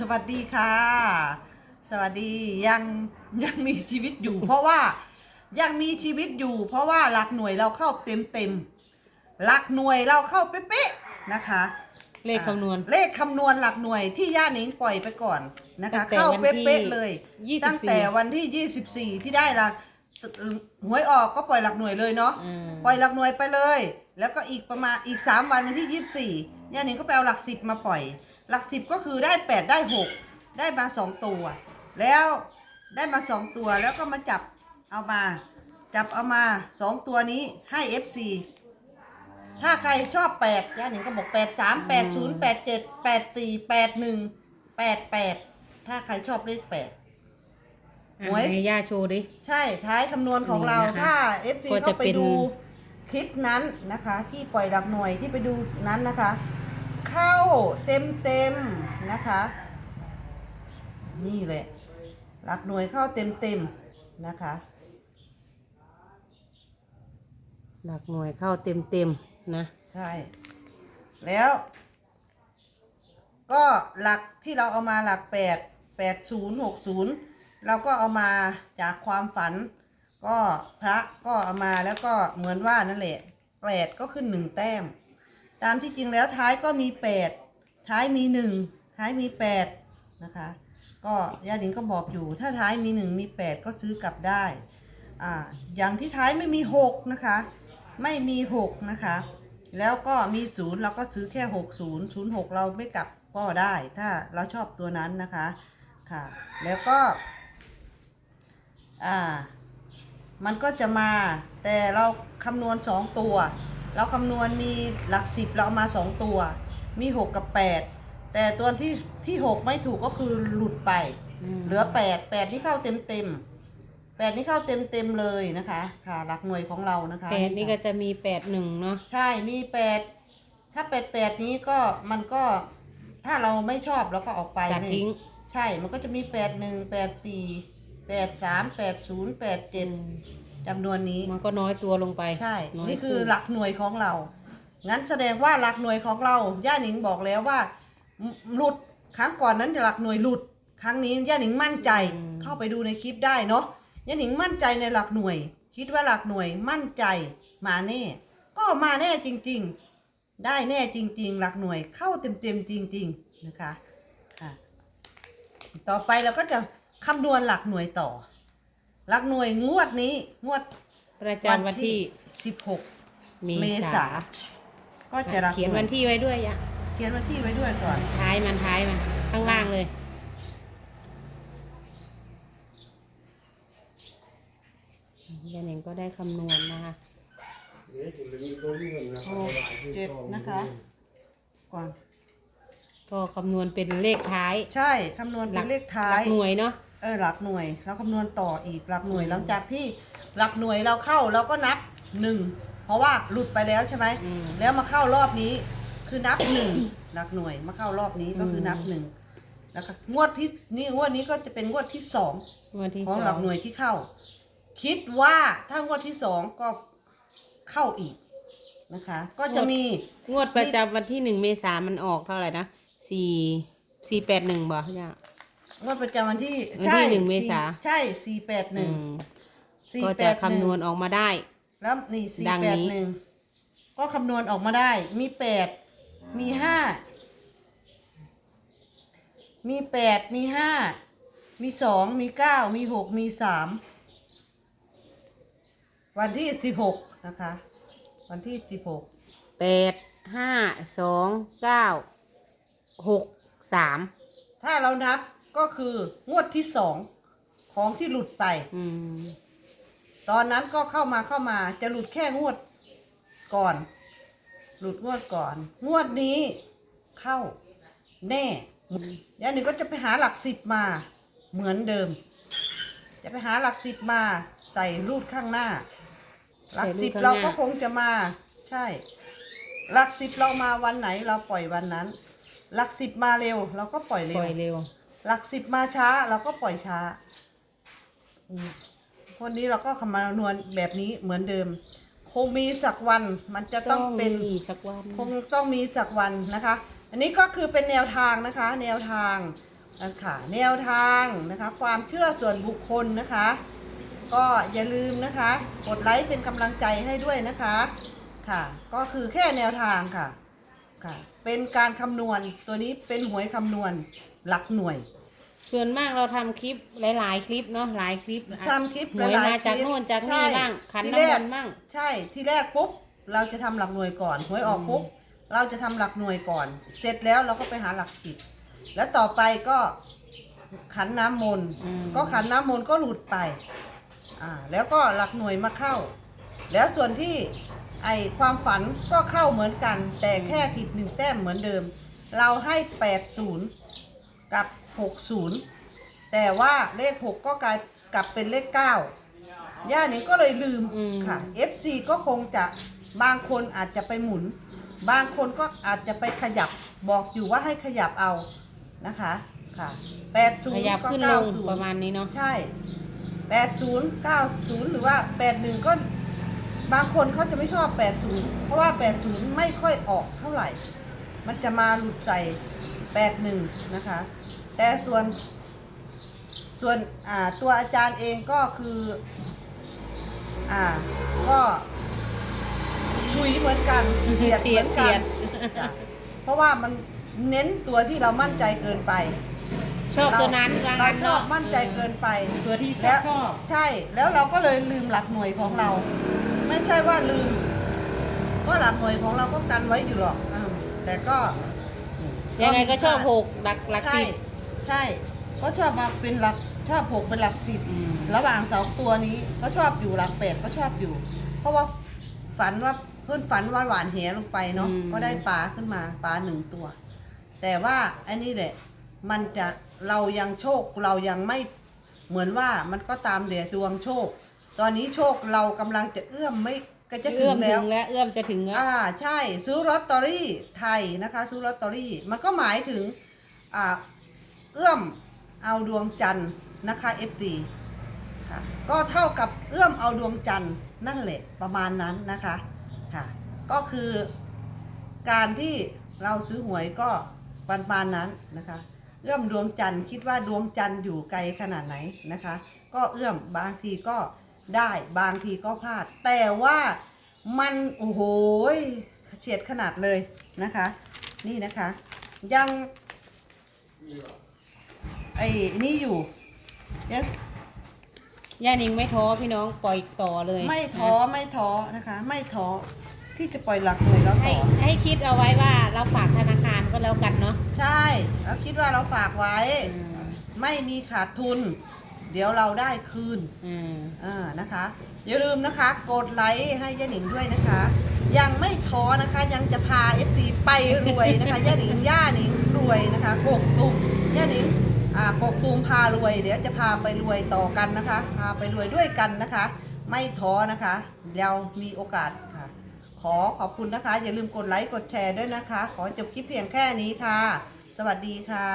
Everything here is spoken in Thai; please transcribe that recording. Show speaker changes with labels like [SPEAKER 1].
[SPEAKER 1] สวัสดีค่ะ สวัสดียังยังมีชีวิตอยู่ เพราะว่ายังมีชีวิตอยู่ เพราะว่าหลักหน่วยเราเข้าเต็มเต็มๆหลักหน่วยเราเข้าเป๊ะๆนะคะ
[SPEAKER 2] เลขคำนวณ
[SPEAKER 1] เลขคำนวณหลักหน่วยที่ย่าหนิงปล่อยไปก่อนนะคะ
[SPEAKER 2] ตั้งแต่
[SPEAKER 1] เข้า
[SPEAKER 2] วันที่
[SPEAKER 1] เป๊ะๆเลย
[SPEAKER 2] 24
[SPEAKER 1] ตั้งแต่วันที่ 24 ที่ได้หลักหวยออกก็ปล่อยหลักหน่วยเลยเนาะ
[SPEAKER 2] อืม
[SPEAKER 1] ปล่อยหลักหน่วยไปเลย แล้วก็อีกประมาณอีก 3 วันวันที่ 24ย่าหนิงก็ไปเอาหลักสิบมาปล่อย หลักสิบก็คือได้8ได้6ได้มา2ตัว แล้วได้มา2ตัวแล้วก็มาจับเอามา จับเอามา2ตัวนี้ให้ FC ถ้าใครชอบแปดย่าหนิงก็บอกแปดสามแปดศูนย์แปดเจ็ดแปดสี่แปดหนึ่งแปดแปดถ้าใครชอบเลขแปด
[SPEAKER 2] อะ
[SPEAKER 1] หวย
[SPEAKER 2] ให้ย่าโชว์ดิ
[SPEAKER 1] ใช่ท้ายคำนวณของเรา
[SPEAKER 2] นี่นะคะ
[SPEAKER 1] ถ้า FC
[SPEAKER 2] ก็จะ
[SPEAKER 1] เข้าไป
[SPEAKER 2] เป็น
[SPEAKER 1] ดูคลิปนั้นนะคะ ที่ปล่อยหลักหน่วยที่ไปดูนั้นนะคะ เข้าเต็มเต็มๆนะคะ นี่แหละหลักหน่วยเข้าเต็มเต็มๆนะคะ
[SPEAKER 2] หลักหน่วยเข้าเต็มเต็มๆนะ
[SPEAKER 1] ใช่ แล้ว ก็หลักที่เราเอามาหลักแปดแปดศูนย์หกศูนย์เราก็เอามาจากความฝัน ก็พระก็เอามาแล้วก็เหมือนว่านั่นแหละแปดก็ขึ้นหนึ่งแต้ม ตามที่จริงแล้วท้ายก็มีแปดท้ายมีหนึ่งท้ายมีแปดนะคะ ก็ย่าหนิงก็บอกอยู่ ถ้าท้ายมีหนึ่งมีแปดก็ซื้อกลับได้อ่าอย่างที่ท้ายไม่มีหกนะคะ ไม่มีหกนะคะ แล้วก็มีศูนย์เราก็ซื้อแค่หกศูนย์ศูนย์หกเราไม่กลับก็ได้ถ้าเราชอบตัวนั้นนะคะค่ะ แล้วก็อ่ามันก็จะมาแต่เราคำนวณสองตัว เราคำนวณมีหลักสิบเราเอามาสองตัว มีหกกับแปดแต่ตัวที่ที่หกไม่ถูกก็คือหลุดไป
[SPEAKER 2] ม
[SPEAKER 1] เหลือแปดแปดนี่เข้าเต็มเต็มๆแปดนี่เข้าเต็มเต็มๆเลยนะคะ ค่ะ หลักหน่วยของเรานะคะ
[SPEAKER 2] แปดนี่ก็จะมีแปดหนึ่งเนาะ
[SPEAKER 1] ใช่มีแปดถ้าแปดแปดนี้ก็มันก็ถ้าเราไม่ชอบเราก็ออกไป
[SPEAKER 2] ตัด
[SPEAKER 1] นี่
[SPEAKER 2] ทิ้ง
[SPEAKER 1] ใช่มันก็จะมีแปดหนึ่งแปดสี่แปดสามแปดศูนย์แปดเจ็ด จำนวนนี้
[SPEAKER 2] มันก็น้อยตัวลงไป
[SPEAKER 1] ใช่
[SPEAKER 2] น้ย
[SPEAKER 1] นี่คือ
[SPEAKER 2] คู่
[SPEAKER 1] หลักหน่วยของเรา งั้นแสดงว่าหลักหน่วยของเรา ย่าหนิงบอกแล้วว่าหลุด ครั้งก่อนนั้นหลักหน่วยหลุด ครั้งนี้ย่าหนิงมั่นใจ เข้าไปดูในคลิปได้เนาะ ย่าหนิงมั่นใจในหลักหน่วย คิดว่าหลักหน่วยมั่นใจมาแน่ ก็มาแน่จริง ๆ ได้แน่จริง ๆ หลักหน่วยเข้าเต็มๆจริง ๆ นะคะอะต่อไปเราก็จะคำนวณหลักหน่วยต่อ หลักหน่วยงวดนี้งวด
[SPEAKER 2] ประจำวันที่
[SPEAKER 1] สิบหก
[SPEAKER 2] เม
[SPEAKER 1] เม
[SPEAKER 2] ษา
[SPEAKER 1] ษาก็จะหลักห
[SPEAKER 2] เขียน
[SPEAKER 1] น่ว
[SPEAKER 2] วั
[SPEAKER 1] ย
[SPEAKER 2] นที่ไว้ด้วยยะ
[SPEAKER 1] เขียนวันที่ไว้ด้วยก่อน
[SPEAKER 2] ท้ายมันท้ายมันข้างล่างเลย ยายหนิงก็ได้คำนวณนะคะ
[SPEAKER 1] หกเจ็ดนะคะ ก่อน
[SPEAKER 2] ก็คำนวณเป็นเลขท้าย
[SPEAKER 1] ใช่คำนวณเป็นเลขท้า
[SPEAKER 2] หลั
[SPEAKER 1] ย
[SPEAKER 2] กหน่วยเนาะ
[SPEAKER 1] เออหลักหน่วยเราคำนวณต่ออีกหลักหน่วยหลังจากที่หลักหน่วยเราเข้าเราก็นับหนึ่งเพราะว่าหลุดไปแล้วใช่ไหม
[SPEAKER 2] อืม
[SPEAKER 1] แล้วมาเข้ารอบนี้ คือนับหนึ่งหลักหน่วยมาเข้ารอบนี้ก็คือนับ
[SPEAKER 2] อืม
[SPEAKER 1] หนึ่งแล้วก็งวดที่นี่งวดนี้ก็จะเป็นงวดที่สอง
[SPEAKER 2] วันที่
[SPEAKER 1] ของ
[SPEAKER 2] ส
[SPEAKER 1] หลั
[SPEAKER 2] อกง
[SPEAKER 1] หน่วยที่เข้า คิดว่าถ้างวดที่สองก็เข้าอีกนะคะ ก็จะมี
[SPEAKER 2] งวดประจำวันที่หนึ่งเมษามันออกเท่าไหร่นะสี่สี่แปดหนึ่งบอกย่าง
[SPEAKER 1] งวดประจำวันที่
[SPEAKER 2] วันที่หนึ่งเมษา
[SPEAKER 1] ใช่สี่แปดหนึ่งสี่
[SPEAKER 2] ก็
[SPEAKER 1] แป
[SPEAKER 2] จะ
[SPEAKER 1] ด
[SPEAKER 2] คำนวณออกมาได้
[SPEAKER 1] แล้วนี่สี่
[SPEAKER 2] ดัง
[SPEAKER 1] แปด
[SPEAKER 2] นี้
[SPEAKER 1] หนึ่งก็คำนวณออกมาได้ มีแปดมีห้ามีแปดมีห้ามีสองมีเก้ามีหกมีสามวันที่สิบหกนะคะ วันที่สิบหก
[SPEAKER 2] แปดห้าสองเก้าหกสาม
[SPEAKER 1] ถ้าเรานับ ก็คืองวดที่สองของที่หลุดไป
[SPEAKER 2] อืม
[SPEAKER 1] ตอนนั้นก็เข้ามาเข้ามาจะหลุดแค่งวดก่อน หลุดงวดก่อน งวดนี้เข้าแน่ยาหนึ่งก็จะไปหาหลักสิบมาเหมือนเดิม จะไปหาหลักสิบมาใส่รูดข้างหน้า หลักสิบเราก็คงจะมา ใช่ หลักสิบเรามาวันไหนเราปล่อยวันนั้น หลักสิบมาเร็ว เราก็ปล่อยเร็
[SPEAKER 2] ป
[SPEAKER 1] ว
[SPEAKER 2] ล่อยเร็ว
[SPEAKER 1] หลักสิบมาช้าเราก็ปล่อยช้าอืมวันนี้เราก็คำนวณแบบนี้เหมือนเดิม คงมีสักวันมันจะต้องเป็น
[SPEAKER 2] มีสักวัน
[SPEAKER 1] คงต้องมีสักวันนะคะ อันนี้ก็คือเป็นแนวทางนะคะ แนวทางนั่นค่ะแนวทางนะคะ ความเชื่อส่วนบุคคลนะคะ ก็อย่าลืมนะคะ กดไลค์เป็นกำลังใจให้ด้วยนะคะค่ะ ก็คือแค่แนวทางค่ะค่ะ เป็นการคำนวณตัวนี้เป็นหวยคำนวณ หลักหน่วย
[SPEAKER 2] ส่วนมากเราทำคลิปหลาย ๆ คลิปเนาะหลายคลิป
[SPEAKER 1] ทำคลิป
[SPEAKER 2] หวย
[SPEAKER 1] หลายๆ
[SPEAKER 2] มาจาก
[SPEAKER 1] คลิป
[SPEAKER 2] โน่นจาก
[SPEAKER 1] ใช่
[SPEAKER 2] นี่บ้างขัน
[SPEAKER 1] ที่
[SPEAKER 2] น้ำ
[SPEAKER 1] แร
[SPEAKER 2] ม
[SPEAKER 1] ก
[SPEAKER 2] นต์บ้าง
[SPEAKER 1] ใช่ที่แรกปุ๊บเราจะทำหลักหน่วยก่อนหวยออกปุ๊บเราจะทำหลักหน่วยก่อน เสร็จแล้วเราก็ไปหาหลักสิบแล้วต่อไปก็ขันน้ำมนต์
[SPEAKER 2] อืม
[SPEAKER 1] ก็ขันน้ำมนต์ก็หลุดไปอ่าแล้วก็หลักหน่วยมาเข้า แล้วส่วนที่ไอความฝันก็เข้าเหมือนกัน แต่แค่ผิดหนึ่งแต้มเหมือนเดิม เราให้80 กับ 60 แต่ว่าเลข 6 ก็กลายกลับเป็นเลข 9 ย่านี้ก็เลยลืม
[SPEAKER 2] อืม
[SPEAKER 1] ค่ะ FC ก็คงจะบางคนอาจจะไปหมุน บางคนก็อาจจะไปขยับบอกอยู่ว่าให้ขยับเอานะคะค่ะ80
[SPEAKER 2] ขยับ
[SPEAKER 1] ก็
[SPEAKER 2] ขึ้นลง
[SPEAKER 1] 90
[SPEAKER 2] ประมาณนี้เนาะ
[SPEAKER 1] ใช่ 80 90 หรือว่า 81 ก็บางคนเขาจะไม่ชอบ 80 เพราะว่า 80 ไม่ค่อยออกเท่าไหร่ มันจะมาหลุดใจ 81 นะคะ แต่ส่วนส่วนอ่าตัวอาจารย์เองก็คือ อ่า ก็ชุยเหมือนกันเสียด
[SPEAKER 2] เสี
[SPEAKER 1] เห
[SPEAKER 2] ย
[SPEAKER 1] มื
[SPEAKER 2] ด
[SPEAKER 1] อน
[SPEAKER 2] เสี
[SPEAKER 1] กั
[SPEAKER 2] ย
[SPEAKER 1] น
[SPEAKER 2] ด
[SPEAKER 1] จ้ะเพราะว่ามันเน้นตัวที่เรามั่นใจเกินไป
[SPEAKER 2] ชอบตัวนั้นว่า
[SPEAKER 1] เรา
[SPEAKER 2] งั้น
[SPEAKER 1] ชอบ
[SPEAKER 2] เนาะ
[SPEAKER 1] มั่นใจเกินไป
[SPEAKER 2] ตัวที่
[SPEAKER 1] แล้ว
[SPEAKER 2] ชอบ
[SPEAKER 1] ใช่แล้วเราก็เลยลืมหลักหน่วยของเรา ไม่ใช่ว่าลืม ก็หลักหน่วยของเราก็กันไว้อยู่หรอกอืมแต่ก็
[SPEAKER 2] ยังไงก็ชอบหกหลักหลัก
[SPEAKER 1] ใช่
[SPEAKER 2] สิบ
[SPEAKER 1] ใช่ก็ชอบมาเป็นหลักชอบหกเป็นหลักสิบ
[SPEAKER 2] อืม
[SPEAKER 1] ระหว่างสองตัวนี้ก็ชอบอยู่หลักแปดก็ชอบอยู่ เพราะว่าฝันว่าเพื่อนฝันว่าหวานแหลงไปเนาะก็ได้ปลาขึ้นมาปลาหนึ่งตัว แต่ว่าอันนี้แหละ มันจะเรายังโชคเรายังไม่เหมือนว่ามันก็ตามเดียดวงโชค ตอนนี้โชคเรากำลังจะเอื้อมไม่ ก็จะถึ
[SPEAKER 2] เอื้องม
[SPEAKER 1] แล้
[SPEAKER 2] ถึ
[SPEAKER 1] ว
[SPEAKER 2] งแล้วเอื้อมจะถึงแล้ว
[SPEAKER 1] อ่าใช่ซื้อลอตเตอรี่ไทยนะคะซื้อลอตเตอรี่มันก็หมายถึงอ่าเอื้อมเอาดวงจันทร์นะคะเอฟซีค่ะก็เท่ากับเอื้อมเอาดวงจันทร์นั่นแหละประมาณนั้นนะคะค่ะก็คือการที่เราซื้อหวยก็ประมาณนั้นนะคะ เอื้อมดวงจันทร์คิดว่าดวงจันทร์อยู่ไกลขนาดไหนนะคะ ก็เอื้อมบางทีก็ ได้บางทีก็พลาด แต่ว่ามันโอ้โหยเฉียดขนาดเลยนะคะ นี่นะคะ ยังไอ้นี่อยู่ยัง
[SPEAKER 2] ย่านิงไม่ท้อพี่น้องปล่อยต่อเลย
[SPEAKER 1] ไม่ท้อ
[SPEAKER 2] นะ
[SPEAKER 1] ไม่ท้อนะคะ ไม่ท้อที่จะปล่อยหลักหน่วยแล้ว
[SPEAKER 2] ให้
[SPEAKER 1] ต่อ
[SPEAKER 2] ให้คิดเอาไว้ว่าเราฝากธนาคารก็แล้วกันเนาะ
[SPEAKER 1] ใช่เราคิดว่าเราฝากไว้
[SPEAKER 2] อืม
[SPEAKER 1] ไม่มีขาดทุน เดี๋ยวเราได้คืน
[SPEAKER 2] อืม
[SPEAKER 1] อ่านะคะ อย่าลืมนะคะ กดไลค์ให้ย่าหนิงด้วยนะคะ ยังไม่ท้อนะคะ ยังจะพา FC ไปรวยนะคะย่าหนิงย่าหนิงรวยนะคะกกตุมย่าหนิงอ่ากกตูมพารวย เดี๋ยวจะพาไปรวยต่อกันนะคะ พาไปรวยด้วยกันนะคะ ไม่ท้อนะคะเรามีโอกาสค่ะ ขอขอบคุณนะคะ อย่าลืมกดไลค์กดแชร์ด้วยนะคะ ขอจบคลิปเพียงแค่นี้ค่ะ สวัสดีค่ะ